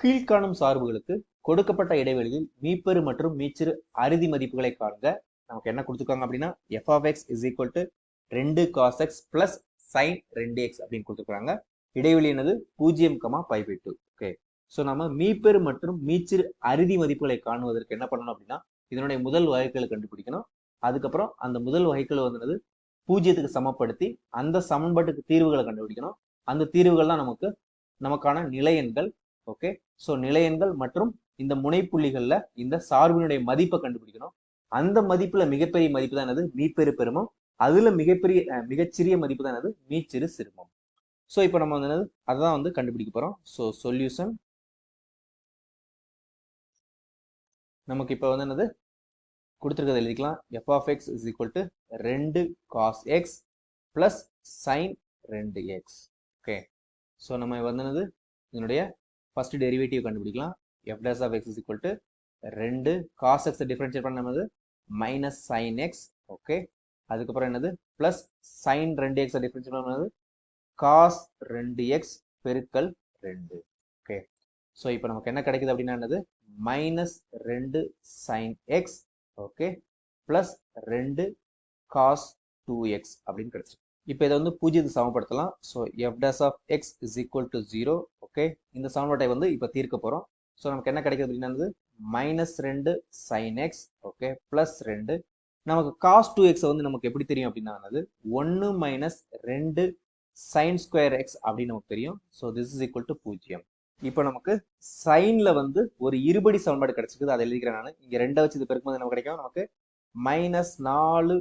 கீழ்காணும் சார்புகளுக்கு கொடுக்கப்பட்ட இடைவெளியில் மீப்பெரு மற்றும் மீச்சிறு அறுதி மதிப்புகளை காணுங்க நமக்கு என்ன கொடுத்துருக்காங்க அப்படின்னா f of x is equal to ரெண்டு காஸ் எக்ஸ் பிளஸ் சைன் ரெண்டு எக்ஸ் அப்படின்னு கொடுத்துருக்காங்க. இடைவெளி என்னது? பூஜ்ஜியம் comma pi by two okay so நம்ம மீப்பெரு மற்றும் மீச்சிறு அறுதி மதிப்புகளை காணுவதற்கு என்ன பண்ணணும் அப்படின்னா இதனுடைய முதல் வகைகளை கண்டுபிடிக்கணும். அதுக்கப்புறம் அந்த முதல் வகைகள் வந்து பூஜ்ஜியத்துக்கு சமப்படுத்தி அந்த சமன்பாட்டுக்கு தீர்வுகளை கண்டுபிடிக்கணும். அந்த தீர்வுகள் தான் நமக்கு நமக்கான நிலையெண்கள் ஓகே ஸோ நிலையங்கள் மற்றும் இந்த முனைப்புள்ளிகள்ல இந்த சார்பினுடைய மதிப்பை கண்டுபிடிக்கணும். அந்த மதிப்புல மிகப்பெரிய மதிப்பு தான் என்னது? மீப்பெரு பெருமம். அதுல மிகப்பெரிய அஹ், மிகச்சிறிய மதிப்பு தான் என்னது? மீச்சிறு சிறுமம். ஸோ இப்போ நம்ம வந்து என்னது? அதான் வந்து கண்டுபிடிக்க போறோம். ஸோ சொல்யூஷன் நமக்கு இப்போ வந்து என்னது? கொடுத்துருக்கதை எழுதிக்கலாம். F of x is equal to ரெண்டு காஸ் எக்ஸ் பிளஸ் சைன் ரெண்டு எக்ஸ் ஓகே ஸோ நம்ம வந்து என்னது? இதனுடைய ஃபர்ஸ்ட் டெரிவேட்டிவ் கண்டுபிடிக்கலாம். F dash of x is equal to ரெண்டு. காஸ் எக்ஸ் டிஃபரன்ஷியேட் பண்ண என்னது மைனஸ் சைன் எக்ஸ் ஓகே அதுக்கப்புறம் என்னது? ப்ளஸ் சைன் ரெண்டு எக்ஸ் டிஃபரன்ஷியேட் பண்ணது காஸ் ரெண்டு எக்ஸ் பெருக்கல் ரெண்டு. ஓகே ஸோ இப்போ நமக்கு என்ன கிடைக்குது அப்படின்னா என்னது? மைனஸ் ரெண்டு சைன் எக்ஸ் ஓகே ப்ளஸ் ரெண்டு காஸ் டூ எக்ஸ் அப்படின்னு கிடைச்சிருக்கு. இப்போ இதை வந்து பூஜ்ஜியத்தை சமப்படுத்தலாம். So f dash of x is equal to zero okay இந்த சமன்பாட்டை வந்து இப்போ தீர்க்க போகிறோம் ஸோ நமக்கு என்ன கிடைக்குது அப்படின்னா மைனஸ் ரெண்டு சைன் எக்ஸ் ஓகே ப்ளஸ் ரெண்டு. நமக்கு காஸ் டூ எக்ஸ் வந்து நமக்கு எப்படி தெரியும் அப்படின்னா ஒன்று மைனஸ் ரெண்டு சைன் ஸ்கொயர் எக்ஸ் அப்படின்னு நமக்கு தெரியும். So this is equal to பூஜ்ஜியம். இப்போ நமக்கு சைனில் வந்து ஒரு இருபடி சமன்பாடு கிடைச்சிருக்குது. அதை எழுதிக்கிறேன் நான். இங்கே ரெண்டை வச்சு இது பெருக்கும்போது நமக்கு கிடைக்கும்? நமக்கு மைனஸ் நாலு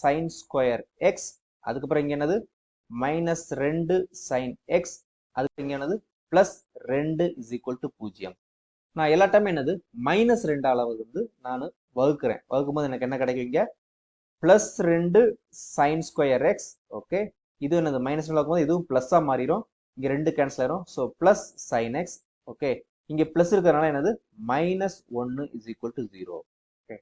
சைன் ஸ்கொயர் எக்ஸ் அதுக்கப்புறம் இங்கே என்னது? மைனஸ் ரெண்டு சைன் எக்ஸ் அதுக்கு இங்கே என்னது? பிளஸ் ரெண்டு இஸ் ஈக்குவல் டு பூஜ்ஜியம். நான் எல்லா டைம் என்னது? மைனஸ் ரெண்டு அளவு வந்து நான் வகுக்கிறேன். வகுக்கும்போது எனக்கு என்ன கிடைக்கும் பிளஸ் ரெண்டு சைன் ஸ்கொயர் எக்ஸ் ஓகே இது என்னது? மைனஸ் ரெண்டு ஆகும்போது இதுவும் ப்ளஸ்ஸாக மாறிடும் இங்கே ரெண்டு கேன்சல் ஆயிரும். So plus sin x okay இங்கே ப்ளஸ் இருக்கிறதுனால என்னது? மைனஸ் ஒன்னு is equal to zero okay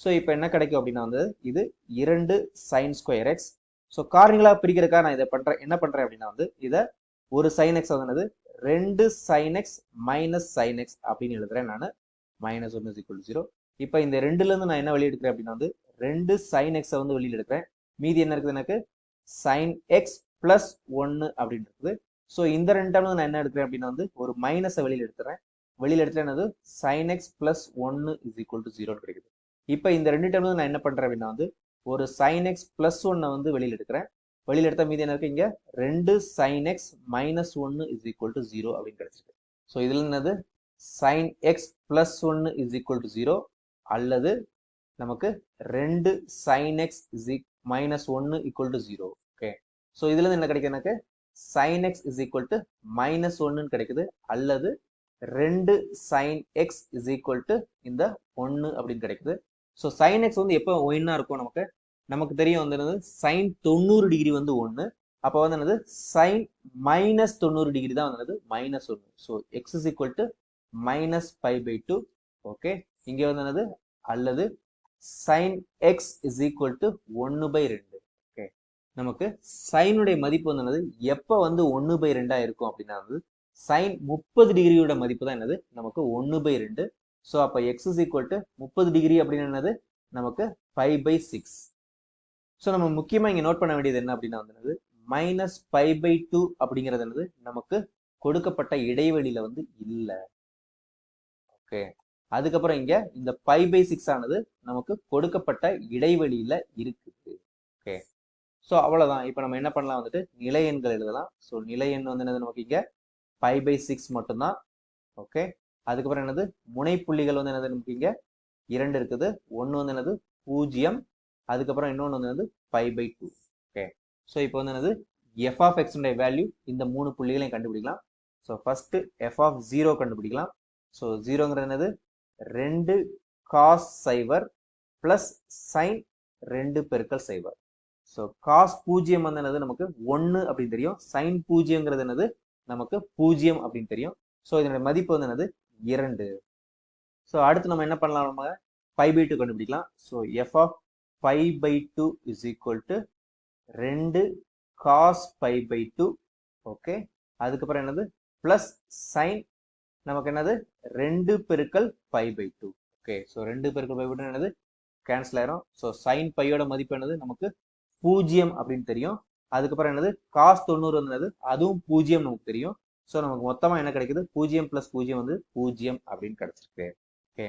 so இப்போ என்ன கிடைக்கும் அப்படின்னா வந்து இது இரண்டு சைன் ஸ்கொயர் எக்ஸ் ஸோ காரணிகளா பிரிக்கிறதுக்காக நான் இதை பண்றேன். என்ன பண்றேன் அப்படின்னா வந்து இதை ஒரு சைன் எக்ஸ் வந்து ரெண்டு sin x minus sin x அப்படின்னு எழுதுறேன் நான். மைனஸ் ஒன்று இஸ் ஈக்குவல் ஜீரோ இப்போ இந்த ரெண்டுல இருந்து நான் என்ன வெளியே எடுக்கிறேன் அப்படின்னா வந்து ரெண்டு சைன் எக்ஸை வந்து வெளியில் எடுக்கிறேன். மீதி என்ன இருக்குது எனக்கு? சைன் எக்ஸ் பிளஸ் ஒன்று அப்படின்னு இருக்குது. ஸோ இந்த ரெண்டு டைம்ல நான் என்ன எடுக்கிறேன் அப்படின்னா வந்து ஒரு மைனஸை வெளியில் எடுத்துறேன். வெளியில் எடுத்துட்டு என்னது? சைன் எக்ஸ் பிளஸ் ஒன்று இஸ் ஈக்குவல் டு ஜீரோன்னு கிடைக்குது. இப்போ இந்த ரெண்டு டைம்ல நான் என்ன பண்றேன் அப்படின்னா வந்து ஒரு சைன் எக்ஸ் பிளஸ் ஒன்னை வந்து வெளியில் எடுக்கிறேன். வெளியில் எடுத்தால் மீதி என்ன இருக்கு இங்கே? ரெண்டு சைன் எக்ஸ் மைனஸ் ஒன்று இஸ் ஈக்குவல் டு ஜீரோ அப்படின்னு கிடைச்சிருக்கு. ஸோ இதில் என்னது? சைன் எக்ஸ் ப்ளஸ் ஒன்று இஸ் ஈக்குவல் டு ஜீரோ அல்லது நமக்கு ரெண்டு சைன் எக்ஸ் இஸ் மைனஸ் ஒன்று equal to zero okay so இதுலேருந்து என்ன கிடைக்கும் எனக்கு? Sin x is equal to minus ஒன்றுன்னு கிடைக்குது. அல்லது ரெண்டு sin x is equal to இந்த ஒன்று அப்படின்னு கிடைக்குது. ஸோ சைன் எக்ஸ் வந்து எப்போ ஒயின்னா இருக்கும் நமக்கு? நமக்கு தெரியும் வந்து என்னது? சைன் தொண்ணூறு டிகிரி வந்து ஒன்று அப்போ வந்து என்னது? சைன் மைனஸ் தொண்ணூறு டிகிரி தான் வந்து மைனஸ் ஒன்று so x is equal to minus five by two okay இங்கே வந்து என்னது? அல்லது sin x is equal to ஒன்று பை ரெண்டு. ஓகே நமக்கு சைனுடைய மதிப்பு வந்து என்னது? எப்போ வந்து ஒன்று பை ரெண்டாக இருக்கும் அப்படின்னா வந்து சைன் முப்பது டிகிரியோட மதிப்பு தான் என்னது? நமக்கு ஒன்று பை ரெண்டு. ஸோ அப்போ எக்ஸ் இஸ் ஈக்குவல் டு முப்பது டிகிரி அப்படின்னு என்னது? நமக்கு ஃபைவ் பை சிக்ஸ் ஸோ நம்ம முக்கியமாக இங்கே நோட் பண்ண வேண்டியது என்ன அப்படின்னா வந்து என்னது? மைனஸ் ஃபைவ் பை டூ அப்படிங்கிறது என்னது? நமக்கு கொடுக்கப்பட்ட இடைவெளியில வந்து இல்லை. ஓகே அதுக்கப்புறம் இங்க இந்த ஃபைவ் பை சிக்ஸ் ஆனது நமக்கு கொடுக்கப்பட்ட இடைவெளியில இருக்குது. ஓகே ஸோ அவ்வளோதான் இப்போ நம்ம என்ன பண்ணலாம் வந்துட்டு? நிலை எண்கள் எழுதலாம். ஸோ நிலை எண் வந்து என்னது நமக்கு இங்க? பை பை சிக்ஸ் மட்டும்தான். ஓகே அதுக்கப்புறம் என்னது? முனைப்புள்ளிகள் வந்து என்னது நமக்கு இங்க? இரண்டு இருக்குது. ஒன்று வந்து என்னது? பூஜ்ஜியம். அதுக்கப்புறம் இன்னொன்று வந்து five by two okay so இப்போ வந்து என்னது? எஃப் ஆஃப் எக்ஸுடைய வேல்யூ இந்த மூணு புள்ளிகளையும் கண்டுபிடிக்கலாம். So first f of zero கண்டுபிடிக்கலாம். ஸோ ஜீரோங்கிறது என்னது? ரெண்டு காஸ் சைவர் ப்ளஸ் சைன் ரெண்டு பெருக்கல் சைவர் ஸோ காஸ் பூஜ்ஜியம் வந்து என்னது? நமக்கு ஒன்று அப்படின்னு தெரியும். சைன் பூஜ்ஜியங்கிறது என்னது? நமக்கு பூஜ்ஜியம் அப்படின்னு தெரியும். ஸோ இதனுடைய மதிப்பு வந்து என்னது? இரண்டு. ஸோ அடுத்து நம்ம என்ன பண்ணலாம்? நம்ம ஃபைவ் பை டூ கண்டுபிடிக்கலாம். So f of pi by two is equal to ரெண்டு cos pi by two okay அதுக்கப்புறம் என்னது? ப்ளஸ் சைன் நமக்கு என்னது? ரெண்டு பெருக்கல் pi by two okay so ரெண்டு பெருக்கல் பை பை டூ என்னது? கேன்சல் ஆயிரும். ஸோ சைன் பையோட மதிப்பு என்னது? நமக்கு பூஜ்ஜியம் அப்படின்னு தெரியும். அதுக்கப்புறம் என்னது? காஸ் தொண்ணூறு வந்து என்னது? அதுவும் பூஜ்ஜியம் நமக்கு தெரியும். ஸோ நமக்கு மொத்தமாக என்ன கிடைக்குது? பூஜ்ஜியம் ப்ளஸ் பூஜ்ஜியம் வந்து பூஜ்ஜியம் அப்படின்னு கிடைச்சிருக்கு. ஓகே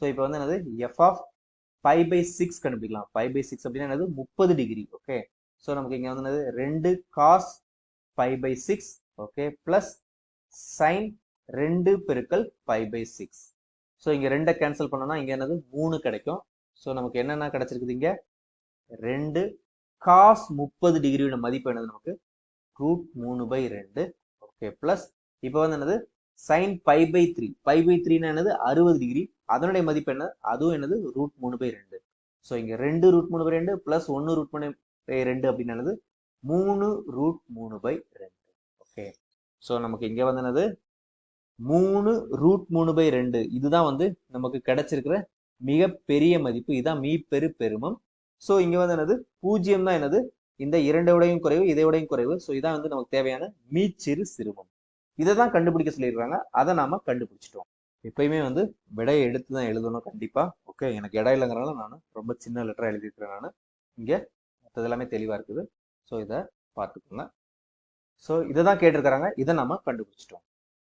ஸோ இப்போ வந்து என்னது? F of pi by six கண்டுபிடிக்கலாம். பை பை சிக்ஸ் அப்படின்னா என்னது? முப்பது டிகிரி ஓகே ஸோ நமக்கு இங்கே வந்து என்னது? ரெண்டு cos pi by six okay plus sin ரெண்டு பெருக்கல் பை பை சிக்ஸ் ஸோ இங்கே ரெண்டை கேன்சல் பண்ணோம்னா இங்கே என்னது? மூணு கிடைக்கும். ஸோ நமக்கு என்னென்ன கிடைச்சிருக்குது இங்கே? ரெண்டு காஸ் முப்பது டிகிரியோட மதிப்பு என்னது நமக்கு? ரூட் மூணு பை ரெண்டு ஓகே ப்ளஸ் இப்போ வந்து என்னது? Sin pi by three pi by த்ரீனா என்னது? அறுபது டிகிரி அதனுடைய மதிப்பு என்ன அதுவும் என்னது? ரூட் மூணு பை ரெண்டு. ஸோ இங்கே ரெண்டு ரூட் மூணு பை ரெண்டு ப்ளஸ் ஒன்று ரூட் மூணு பை ரெண்டு அப்படின்னது மூணு ரூட் மூணு பை ரெண்டு. ஓகே ஸோ நமக்கு இங்கே வந்து என்னது? மூணு ரூட் மூணு பை ரெண்டு. இதுதான் வந்து நமக்கு கிடைச்சிருக்கிற மிக பெரிய மதிப்பு. இதுதான் மீப்பெரு பெருமம். ஸோ இங்கே வந்து என்னது? பூஜ்ஜியம் தான் என்னது? இந்த இரண்டை விடையும் குறைவு இதை விடையும் குறைவு. ஸோ இதான் வந்து நமக்கு தேவையான மீச்சிறு சிறுமம். இதை தான் கண்டுபிடிக்க சொல்லியிருக்காங்க அதை நாம கண்டுபிடிச்சிட்டோம். எப்பயுமே வந்து விடையை எடுத்து தான் எழுதணும் கண்டிப்பா. ஓகே எனக்கு இடம் இல்லைங்கிறனால நான் ரொம்ப சின்ன லெட்டராக எழுதியிருக்கிறேன் நான். இங்கே மற்றது எல்லாமே தெளிவாக இருக்குது. ஸோ இதை பார்த்துக்கோங்க. ஸோ இதை தான் கேட்டிருக்கிறாங்க. இதை நம்ம கண்டுபிடிச்சிட்டோம்.